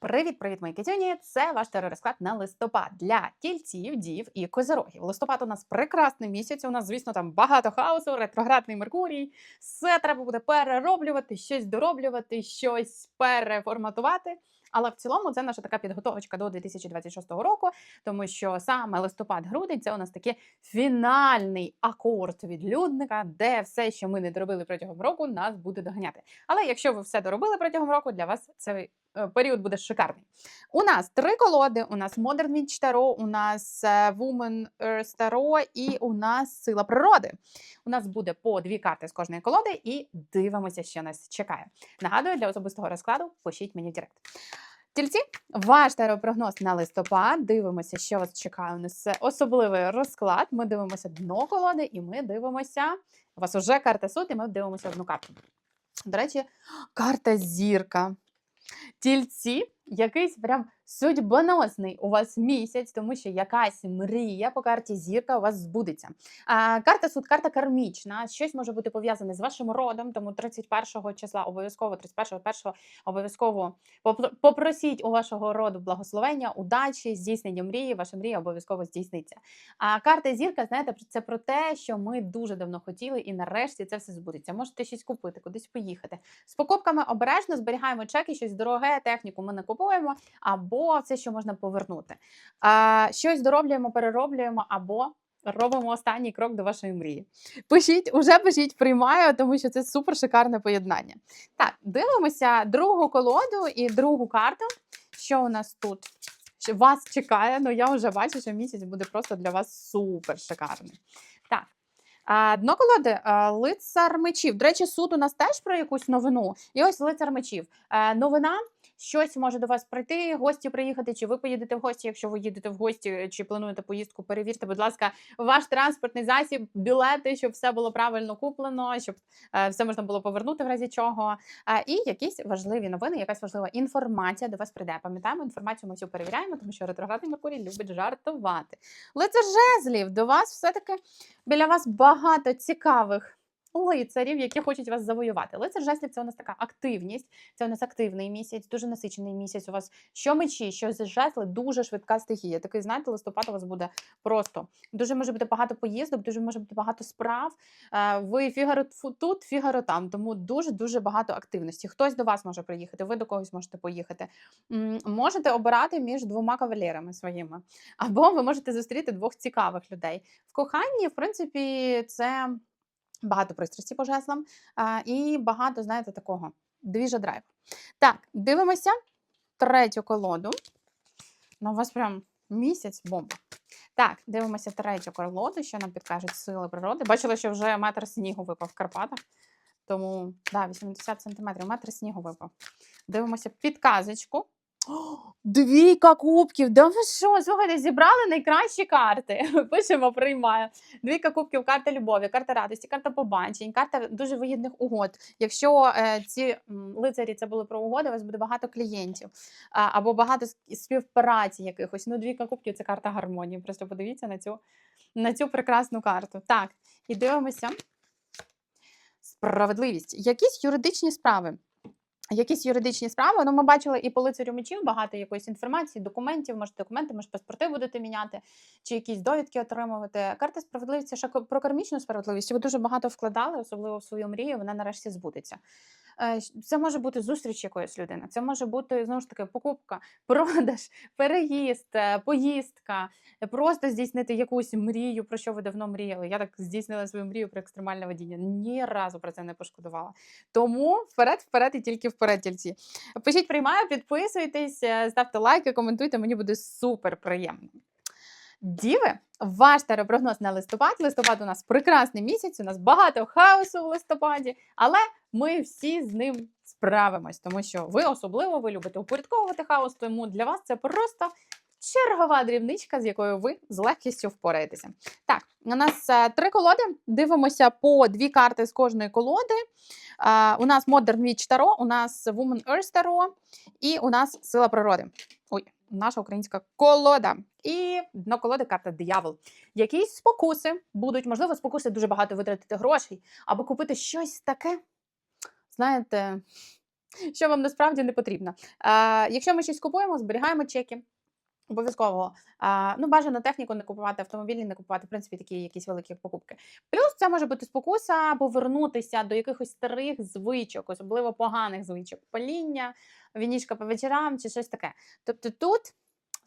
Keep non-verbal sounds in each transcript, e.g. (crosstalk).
Привіт-привіт, мої китюні! Це ваш теророзклад на листопад для тільців, дів і козирогів. Листопад у нас прекрасний місяць. У нас, звісно, там багато хаосу, ретроградний Меркурій. Все треба буде перероблювати, щось дороблювати, щось переформатувати. Але в цілому це наша така підготовочка до 2026 року, тому що саме листопад-грудень це у нас такий фінальний акорд відлюдника, де все, що ми не доробили протягом року, нас буде доганяти. Але якщо ви все доробили протягом року, для вас цей е, період буде шикарний. У нас три колоди: у нас Modern Witch Tarot, у нас е, Woman Earth Tarot і у нас Сила природи. У нас буде по дві карти з кожної колоди, і дивимося, що нас чекає. Нагадую, для особистого розкладу пишіть мені в Директ. Тільці, ваш теропрогноз на листопад. Дивимося, що вас чекає. У нас особливий розклад. Ми дивимося дно колоди, і ми дивимося. У вас вже карта суд, і ми дивимося одну карту. До речі, карта зірка. Тільці, якийсь прям судьбоносний у вас місяць, тому що якась мрія по карті зірка у вас збудеться. А, карта суд, карта кармічна. Щось може бути пов'язане з вашим родом, тому 31 числа обов'язково, 31 1 обов'язково попро- попросіть у вашого роду благословення, удачі, здійснення мрії. Ваша мрія обов'язково здійсниться. А карта зірка, знаєте, це про те, що ми дуже давно хотіли, і нарешті це все збудеться. Можете щось купити, кудись поїхати. З покупками обережно зберігаємо чеки, щось дороге, техніку ми не купуємо, або все, що можна повернути. А, щось дороблюємо, перероблюємо, або робимо останній крок до вашої мрії. Пишіть, уже пишіть, приймаю, тому що це супер шикарне поєднання. Так, дивимося другу колоду і другу карту. Що у нас тут? Вас чекає? Ну я вже бачу, що місяць буде просто для вас супер шикарний. Так. Дно колоди лицар мечів. До речі, суд у нас теж про якусь новину. І ось лицар мечів. Е, Новина. Щось може до вас прийти, гості приїхати, чи ви поїдете в гості. Якщо ви їдете в гості чи плануєте поїздку, перевірте, будь ласка, ваш транспортний засіб, білети, щоб все було правильно куплено, щоб е, все можна було повернути в разі чого. Е, і якісь важливі новини, якась важлива інформація до вас прийде. Пам'ятаємо, інформацію ми всю перевіряємо, тому що ретроградний Меркурій любить жартувати. Лицар жезлів до вас все-таки біля вас багато цікавих. Лицарів, які хочуть вас завоювати. Лицар жезлів це у нас така активність, це у нас активний місяць, дуже насичений місяць. У вас що мечі, що з жезли, дуже швидка стихія. Такий, знаєте, листопад у вас буде просто. Дуже може бути багато поїздок, дуже може бути багато справ. Е, Ви фігаро тут, фігаро там. Тому дуже дуже багато активності. Хтось до вас може приїхати, ви до когось можете поїхати. Можете обирати між двома кавалерами своїми, або ви можете зустріти двох цікавих людей. В коханні, в принципі, це багато пристрасті по жезлам а, і багато, знаєте, такого двіжа драйв. Так, дивимося третю колоду. Ну, у вас прям місяць бомба. Так, дивимося третю колоду, що нам підкажуть сили природи. Бачила, що вже метр снігу випав в Карпатах. Тому, да, 80 сантиметрів, метр снігу випав. Дивимося підказочку. Двійка кубків. Да ви що? Слухайте, зібрали найкращі карти. (laughs) Пишемо, приймаю. Двійка кубків, карта любові, карта радості, карта побачень, карта дуже вигідних угод. Якщо е, ці лицарі це були про угоди, у вас буде багато клієнтів а, або багато співпраці якихось. Ну, двійка кубків це карта гармонії. Просто подивіться на цю, на цю прекрасну карту. Так, і дивимося. Справедливість. Якісь юридичні справи. Якісь юридичні справи. Ну, ми бачили і по лицарю мечів багато якоїсь інформації, документів, може документи, може паспорти будете міняти, чи якісь довідки отримувати. Карта справедливості ще про кармічну справедливість. Ви дуже багато вкладали, особливо в свою мрію. Вона нарешті збудеться. Е, Це може бути зустріч якоїсь людини. Це може бути знову ж таки покупка, (laughs) продаж, переїзд, е, поїздка, е, просто здійснити якусь мрію, про що ви давно мріяли. Я так здійснила свою мрію про екстремальне водіння. Ні разу про це не пошкодувала. Тому вперед, вперед і тільки вперед тільці. Пишіть, приймаю, підписуйтесь, ставте лайки, коментуйте, мені буде супер приємно. Діви, ваш теропрогноз на листопад. Листопад у нас прекрасний місяць, у нас багато хаосу в листопаді, але ми всі з ним справимось, тому що ви особливо ви любите упорядковувати хаос, тому для вас це просто чергова дрібничка, з якою ви з легкістю впораєтеся. Так, у нас е, три колоди. Дивимося по дві карти з кожної колоди. У нас Modern Witch Tarot, у нас Woman Earth Tarot і у нас Сила природи. Ой, наша українська колода. І дно колоди карта диявол. Якісь спокуси будуть, можливо, спокуси дуже багато витратити грошей, або купити щось таке, знаєте, що вам насправді не потрібно. Е, якщо ми щось купуємо, зберігаємо чеки. Обов'язково а, ну бажано техніку не купувати, автомобілі не купувати, в принципі, такі якісь великі покупки. Плюс це може бути спокуса повернутися до якихось старих звичок, особливо поганих звичок, паління, вінішка по вечорам чи щось таке. Тобто тут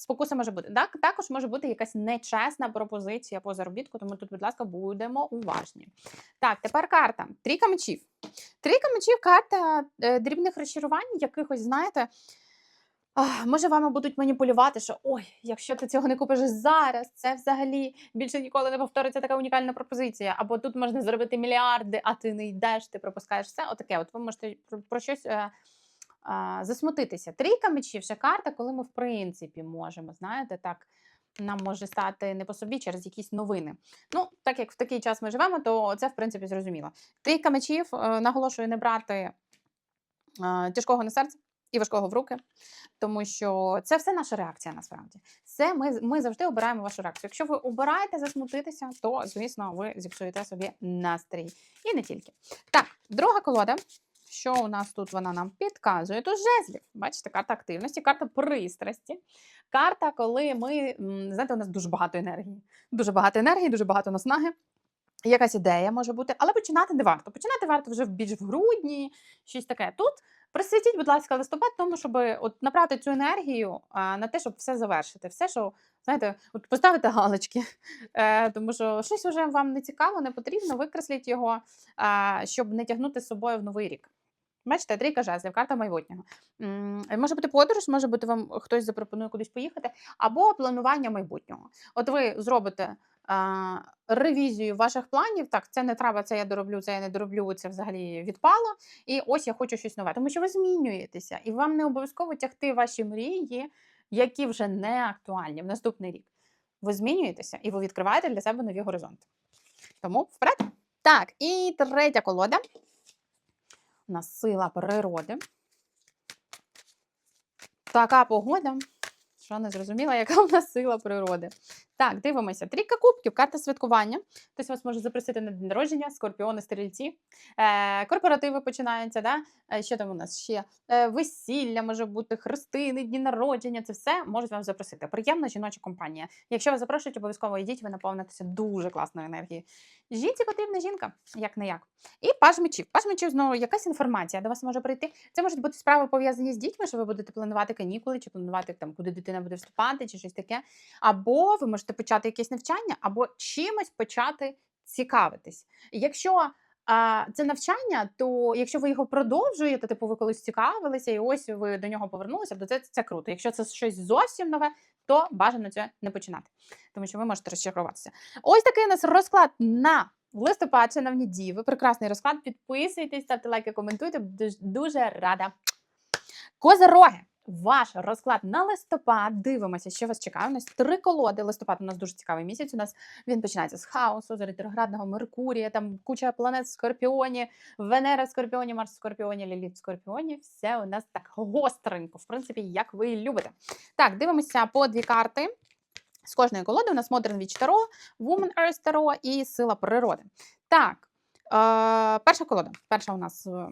спокуса може бути. Так, також може бути якась нечесна пропозиція по заробітку, тому тут, будь ласка, будемо уважні. Так, тепер карта. Трійка мечів. Трійка мечів карта е, дрібних розчарувань, якихось, знаєте. Може, вами будуть маніпулювати, що ой, якщо ти цього не купиш зараз, це взагалі більше ніколи не повториться така унікальна пропозиція. Або тут можна зробити мільярди, а ти не йдеш, ти пропускаєш все. Отаке. От ви можете про, щось е, засмутитися. Трійка мечів ще карта, коли ми в принципі можемо, знаєте, так. Нам може стати не по собі через якісь новини. Ну, так як в такий час ми живемо, то це в принципі зрозуміло. Трійка мечів е, наголошую не брати тяжкого на серце і важкого в руки, тому що це все наша реакція насправді. Це ми, ми завжди обираємо вашу реакцію. Якщо ви обираєте засмутитися, то звісно ви зіпсуєте собі настрій. І не тільки. Так, друга колода. Що у нас тут вона нам підказує? Тут жезлів. Бачите, карта активності, карта пристрасті. Карта, коли ми, знаєте, у нас дуже багато енергії. Дуже багато енергії, дуже багато наснаги. Якась ідея може бути, але починати не варто. Починати варто вже більш в грудні, щось таке. Тут присвятіть, будь ласка, листопад, тому щоб от направити цю енергію на те, щоб все завершити. Все, що знаєте, от поставити галочки, е, тому що щось вже вам не цікаво, не потрібно, викресліть його, а, щоб не тягнути з собою в новий рік. Бачите, трійка жезлів, карта майбутнього. Може бути подорож, може бути вам хтось запропонує кудись поїхати, або планування майбутнього. От ви зробите а, ревізію ваших планів. Так, це не треба, це я дороблю, це я не дороблю, це взагалі відпало. І ось я хочу щось нове. Тому що ви змінюєтеся, і вам не обов'язково тягти ваші мрії, які вже не актуальні в наступний рік. Ви змінюєтеся і ви відкриваєте для себе нові горизонти. Тому вперед. Так, і третя колода. У нас сила природи. Така погода, що не зрозуміла, яка у нас сила природи. Так, дивимося. Трійка кубків, карта святкування. Хтось вас може запросити на день народження, скорпіони, стрільці. Е, корпоративи починаються. Да? Е, що там у нас ще? Е, весілля може бути, хрестини, дні народження. Це все можуть вам запросити. Приємна жіноча компанія. Якщо вас запрошують, обов'язково йдіть, ви наповнитеся дуже класною енергією. Жінці потрібна жінка, як не як. І паж мечів. Паж мечів знову якась інформація до вас може прийти. Це можуть бути справи пов'язані з дітьми, що ви будете планувати канікули, чи планувати там, куди дитина буде вступати, чи щось таке. Або ви можете почати якесь навчання, або чимось почати цікавитись. Якщо а, це навчання, то якщо ви його продовжуєте, типу ви колись цікавилися, і ось ви до нього повернулися, то це, це круто. Якщо це щось зовсім нове, то бажано це не починати, тому що ви можете розчаруватися. Ось такий у нас розклад на листопад, шановні діви. Прекрасний розклад. Підписуйтесь, ставте лайки, коментуйте. Дуже, рада. Козероги. Ваш розклад на листопад. Дивимося, що вас чекає. У нас три колоди. Листопад у нас дуже цікавий місяць. У нас він починається з хаосу, з ретроградного Меркурія, там куча планет в Скорпіоні, Венера в Скорпіоні, Марс в Скорпіоні, Ліліт в Скорпіоні. Все у нас так гостренько, в принципі, як ви любите. Так, дивимося по дві карти. З кожної колоди у нас Modern Witch Tarot, Woman Earth Tarot і Сила природи. Так, е, перша колода. Перша у нас е,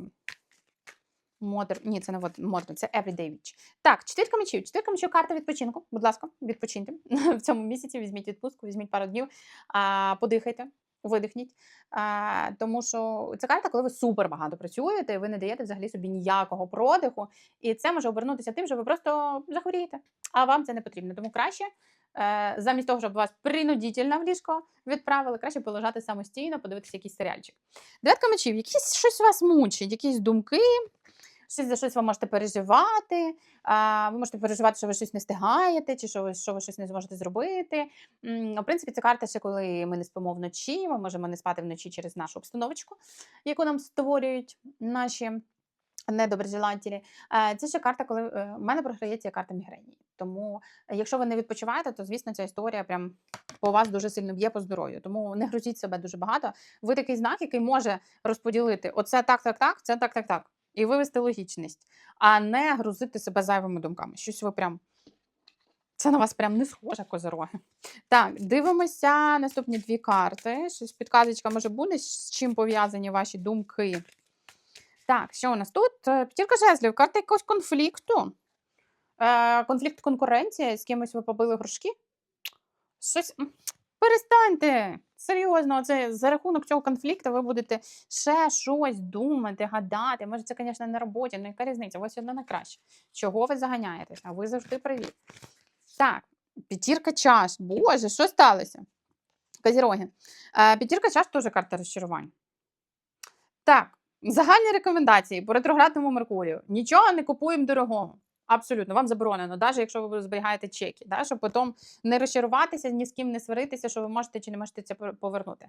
Modern, ні, це не Modern, це Everyday Witch. Так, четвірка мечів. Четвірка мечів карта відпочинку. Будь ласка, відпочиньте (laughs) в цьому місяці. Візьміть відпустку, візьміть пару днів, а, подихайте. Видихніть, а, тому що це карта, коли ви супер багато працюєте, і ви не даєте взагалі собі ніякого продиху, і це може обернутися тим, що ви просто захворієте, а вам це не потрібно. Тому краще, е, замість того, щоб вас принудительно в ліжко відправили, краще полежати самостійно, подивитися якийсь серіальчик. Дев'ятка мечів, якісь щось вас мучить, якісь думки, щось за щось ви можете переживати. Ви можете переживати, що ви щось не встигаєте, чи що ви, що ви щось не зможете зробити. В принципі, це карта ще коли ми не спимо вночі, ми можемо не спати вночі через нашу обстановочку, яку нам створюють наші недоброжелателі. Це ще карта, коли е, в мене програється карта мігрені. Тому, якщо ви не відпочиваєте, то звісно ця історія прям по вас дуже сильно б'є по здоров'ю. Тому не грузіть себе дуже багато. Ви такий знак, який може розподілити оце так, так, так, це так, так, так. І вивести логічність, а не грузити себе зайвими думками. Щось ви прям. Це на вас прям не схоже, козороги. Так, дивимося наступні дві карти. Щось підказочка може бути, з чим пов'язані ваші думки. Так, що у нас тут? Е, П'ятірка жезлів, карта якогось конфлікту. Е, конфлікт конкуренція, з кимось ви побили горшки. Щось. Перестаньте! Серйозно, це за рахунок цього конфлікту ви будете ще щось думати, гадати. Може, це, звісно, на роботі, ну яка різниця? Вас одно на краще. Чого ви заганяєтесь? А ви завжди привіт. Так, п'ятірка чаш. Боже, що сталося? Козіроги. Е, п'ятірка чаш теж карта розчарувань. Так, загальні рекомендації по ретроградному Меркурію. Нічого не купуємо дорогого. Абсолютно, вам заборонено, навіть якщо ви зберігаєте чеки, да, щоб потім не розчаруватися, ні з ким не сваритися, що ви можете чи не можете це повернути.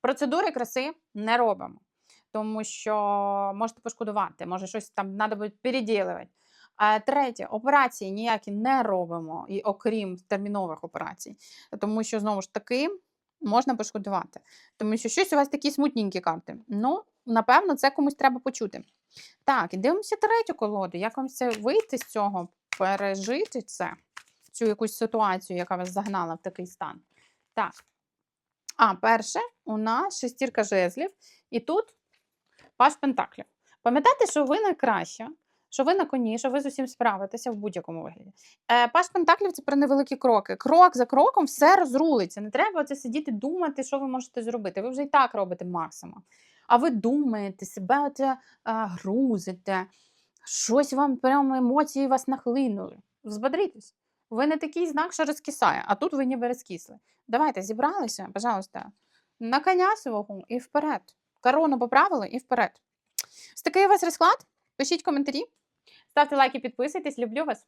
Процедури краси не робимо, тому що можете пошкодувати, може щось там треба буде переділувати. Третє, операції ніякі не робимо, і окрім термінових операцій, тому що знову ж таки можна пошкодувати. Тому що щось у вас такі смутненькі карти. Ну, напевно, це комусь треба почути. Так, і дивимося третю колоду. Як вам це вийти з цього, пережити це, цю якусь ситуацію, яка вас загнала в такий стан? Так. А, перше, у нас шестірка жезлів, і тут паш пентаклів. Пам'ятайте, що ви найкраща, що ви на коні, що ви з усім справитеся в будь-якому вигляді. Е, Паш Пентаклів це про невеликі кроки. Крок за кроком все розрулиться. Не треба це сидіти думати, що ви можете зробити. Ви вже і так робите максимум. А ви думаєте, себе оце, а, грузите, щось вам прямо емоції вас нахлинули. Взбодрітесь. Ви не такий знак, що розкисає, а тут ви ніби розкисли. Давайте, зібралися, пожалуйста, на коня свого і вперед. Корону поправили і вперед. Ось такий у вас розклад. Пишіть коментарі, ставте лайки, підписуйтесь. Люблю вас.